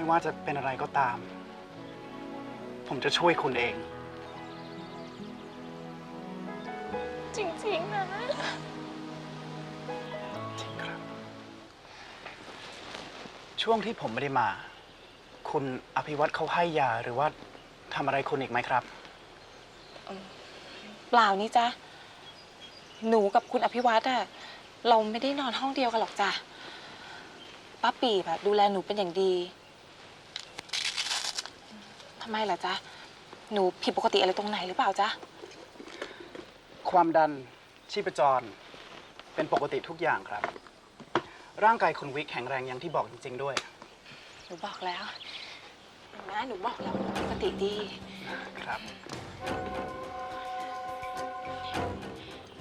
ไม่ว่าจะเป็นอะไรก็ตาม ผมจะช่วยคุณเอง จริงๆนะ จริงครับ ช่วงที่ผมไม่ได้มา คุณอภิวัตเขาให้ยาหรือว่าทำอะไรคุณอีกไหมครับ เปล่านี่จ้ะหนูกับคุณอภิวัตอะเราไม่ได้นอนห้องเดียวกันหรอกจ้ะป้าปีบอะดูแลหนูเป็นอย่างดี ทำไมล่ะจ๊ะ หนูผิดปกติอะไรตรงไหนหรือเปล่าจ๊ะ ความดันชีพจร เป็นปกติทุกอย่างครับ ร่างกายคุณวิกแข็งแรงอย่างที่บอกจริง ๆ ด้วย หนูบอกแล้วเห็นไหมหนูบอกแล้วหนูปกติดี ครับ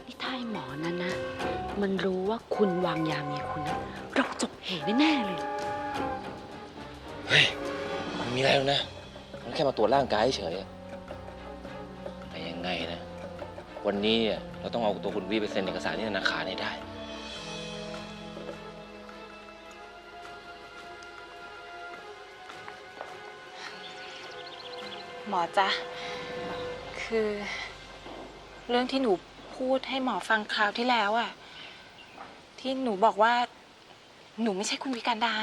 นี่ถ้าไอ้หมอนั่นนะ มันรู้ว่าคุณวางยาเมียคุณนะ เราจบเหแน่ๆเลย เฮ้ย มันมีอะไรหรอกนะ มันแค่มาตรวจร่างกายเฉยแต่ยังไงนะ วันนี้เนี่ยเราต้องเอาตัวคุณวีไปเซ็นเอกสารที่ธนาคารให้ได้ หมอจ๊ะ คือ เรื่องที่หนูพูดให้หมอฟังคราวที่แล้วอะที่หนูบอกว่า หนูไม่ใช่คุณวิการดา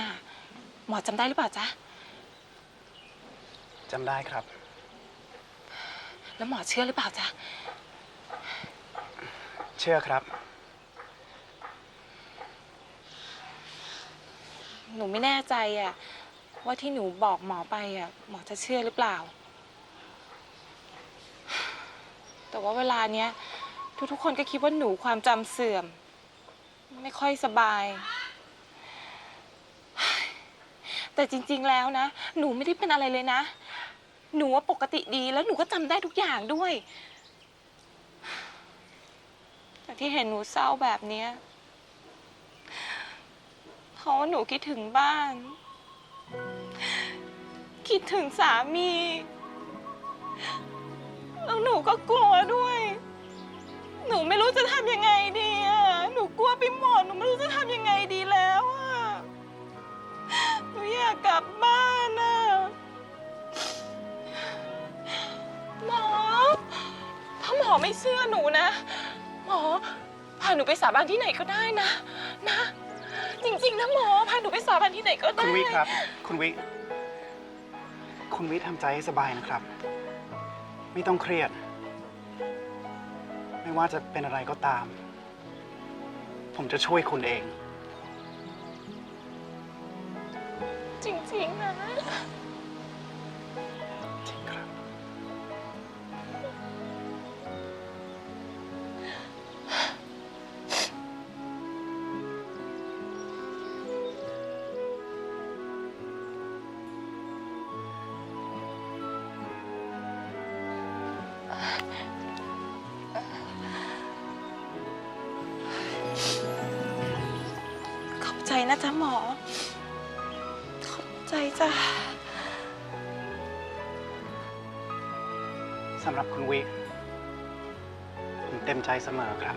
หมอจำได้หรือเปล่าจ๊ะ จำได้ครับ แล้วหมอเชื่อหรือเปล่าจ๊ะ เชื่อครับ หนูไม่แน่ใจอะว่าที่หนูบอกหมอไปอะหมอจะเชื่อหรือเปล่า แต่ว่าเวลาเนี้ย ทุกๆคนก็คิดว่าหนูความจำเสื่อม ไม่ค่อยสบาย แต่จริงๆแล้วนะ หนูไม่ได้เป็นอะไรเลยนะ หนูว่าปกติดีแล้วหนูก็จำได้ทุกอย่างด้วย แต่ที่เห็นหนูเศร้าแบบเนี้ยเพราะว่าหนูคิดถึงบ้าน คิดถึงสามี แล้วหนูก็กลัวด้วย หนูไม่รู้จะทำยังไงดีอะ หนูกลัวไปหมด หนูไม่รู้จะทำยังไงดีแล้วอะ หนูอยากกลับบ้าน อไม่เชื่อหนูนะ หมอพาหนูไปสาบานที่ไหนก็ได้นะ นะ จริงๆนะหมอพาหนูไปสาบานที่ไหนก็ได้ คุณวิครับ คุณวิคุณวิทำใจให้สบายนะครับ ไม่ต้องเครียด ไม่ว่าจะเป็นอะไรก็ตาม ผมจะช่วยคุณเอง จริงๆนะ นะจ๊ะหมอ ขอบใจจ้ะสำหรับคุณวิ ผมเต็มใจเสมอครับ